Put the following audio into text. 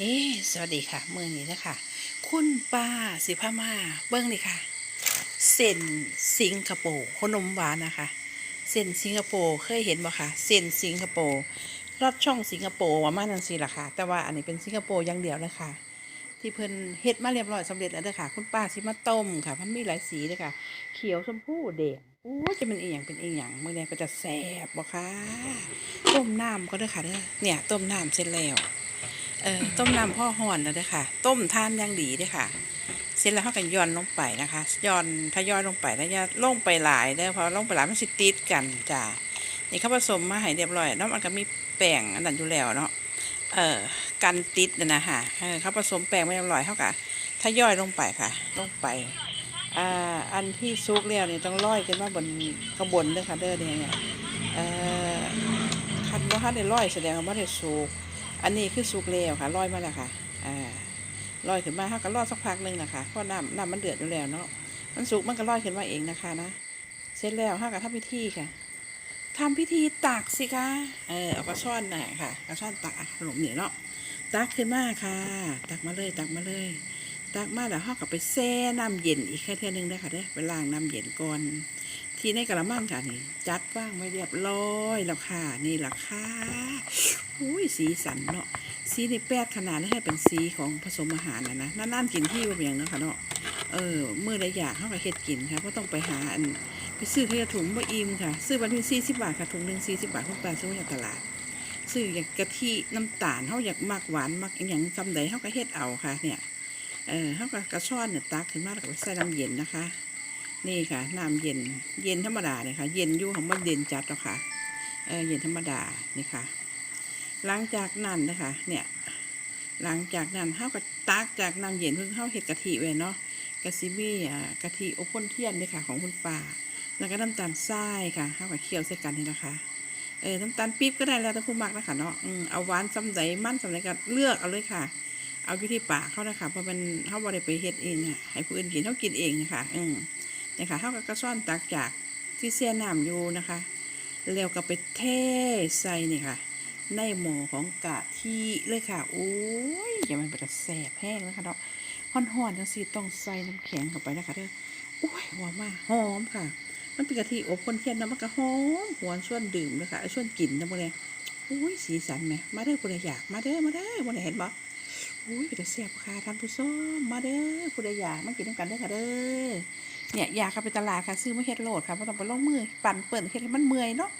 เอ๊สวัสดีค่ะเมื่อนี้นะคะคุณป้าสิพามาเบิ้งนี่ค่ะเส้นสิงคโปร์ขนมหวานนะคะเส้นสิงคโปร์เคยเห็นบ่คะเส้นสิงคโปร์รอดช่องสิงคโปร์ว่ามานั่นสิล่ะค่ะ แต่ว่าอันนี้เป็นสิงคโปร์อย่างเดียวเลยค่ะที่เพิ่นเฮ็ดมาเรียบร้อยสำเร็จแล้วเด้อค่ะ คุณป้าสิมาต้มค่ะมันมีหลายสีเลยค่ะ เขียวชมพูแดงโอ้จะเป็นอีหยังเป็นอีหยังมื้อนี้ก็จะแซ่บบ่คะต้มน้ำก็เด้อค่ะเด้อเนี่ยต้มน้ำเสร็จแล้ว เออต้มน้ำพ่อห่อนแล้วเด้อค่ะ ต้มทานย่างดีเด้อค่ะ เสร็จแล้วเขาก็ย้อนลงไปนะคะย้อนถ้าย้อนลงไปแล้วอย่าลงไปหลายเด้อเพราะลงไปหลายมันสิติดกันจ้านี่เขาผสมมาให้เรียบร้อยแล้วมันก็มีแป้งอันนั้นอยู่แล้วเนาะเออกันติดนะนะเขาผสมแป้งไว้เรียบร้อยเขาก็ถ้าย่อยลงไปค่ะ ลงไปอ่าอันที่ซุกแล้วนี่ต้องร้อยขึ้นมาบนข้างบนเด้อค่ะเด้อเนี่ยเนี่ออคันว่าถ้าได้ร้อยแสดงว่าไม่ได้ซุก อันนี้คือสุกแล้วค่ะลอยมาแล้วค่ะอ่าลอยขึ้นมาเขาก็รอดสักพักหนึ่งนะคะเพราะน้ำน้ำมันเดือดอยู่แล้วเนาะมันสุกมันก็ลอยขึ้นมาเองนะคะนะเสร็จแล้วเขาก็ทำพิธีค่ะทำพิธีตักสิคะเออเอากระช่อนน่ะค่ะกระช่อนตักขนมเหนียวเนาะตักขึ้นมาค่ะ ตักมาเลยตักมาเลย ตักมาแล้วเขาก็ไปแช่น้ำเย็นอีกแค่เท่านึงนะคะเด้ไปล้างน้ำเย็นก่อนที่ในกระมังค่ะนี่จัดว่างไว้เรียบร้อยแล้วค่ะนี่แหละค่ะอุ้ สีสันเนาะสีในแปดขนาดแล้ให้เป็นสีของผสมอาหารนะนะนั่นๆกินที่ว่าอย่างเนาะค่ะเนาะเออเมื่อใดอยากเข้าก็เฮ็ดกินค่ะเพราะต้องไปหาอันไปซื้อเทถุงบ่อิ่มค่ะ ซื้อวันที่สี่สิบบาทค่ะถุงหนึ่งสี่สิบบาทคุณป้าซื้อจากตลาด ซื้ออย่างกะทิน้ำตาลเขาอยากมักหวานมักอย่างจำใดเขาก็เฮ็ดเอาค่ะ เนี่ยเออเขาก็กระชอนเนี่ยตักขึ้นมาแล้วก็ใส่น้ำเย็นนะคะ นี่ค่ะน้ำเย็นเย็นธรรมดาเนี่ยค่ะ เย็นอยู่ของมันเย็นจัดแล้วค่ะเออเย็นธรรมดานี่ค่ะ หลังจากนั้นนะคะ เนี่ย หลังจากนั้นเขาก็ตักจากน้ำเย็นเพิ่งเข้าเห็ดกะทิไว้เนาะกะซิมี่อ่ากะทิอบพ่นเทียนเลยค่ะ ของคุณป้าแล้วก็น้ำตาลทรายค่ะเข้ากับเคี่ยวใส่กันนี่นะคะ เออ น้ำตาลปี๊บก็ได้แล้วแต่ผู้มักนะคะเนาะเอาหวานสำใสมันสำใสก็เลือกเอาเลยค่ะ เอาอยู่ที่ปากเขานะคะ เพราะมันเขาบ่ได้ไปเฮ็ดเองอะให้ผู้อื่นกินเขากินเองนะคะ อืมนี่ค่ะเขาก็กระซ่อนตักจากที่เสียน้ำอยู่นะคะ แล้วก็ไปเทใส่นี่ค่ะ ในหม้อของกะทิเลยค่ะ โอ้ยอย่ามันเป็นแสบแห้งนะคะเนาะห่อนๆจังสิต้องใส่น้ำแข็งเข้าไปนะคะเด้อโอ้ยหอมมากหอมค่ะ มันเป็นกะทิอบคนเทียนนะมันก็หอมหวนส่วนดื่มเลยค่ะไอ้ส่วนกลิ่นนะพวกนี้โอ้ยสีสันไหมมาเด้อผู้ใดอยากมาเด้อมาเด้อผู้ใดเห็นบ่อุ้ยเป็นแต่แซ่บค่ะท่านผู้ชมมาเด้อผู้ใดอยากมากินน้ำกันเด้อค่ะเด้อเนี่ยอยากเข้าไปตลาดค่ะซื้อมาเฮ็ดโหลดค่ะไม่ต้องไปลงมือปั่นเปิดเฮ็ดให้มันเมื่อยเนาะ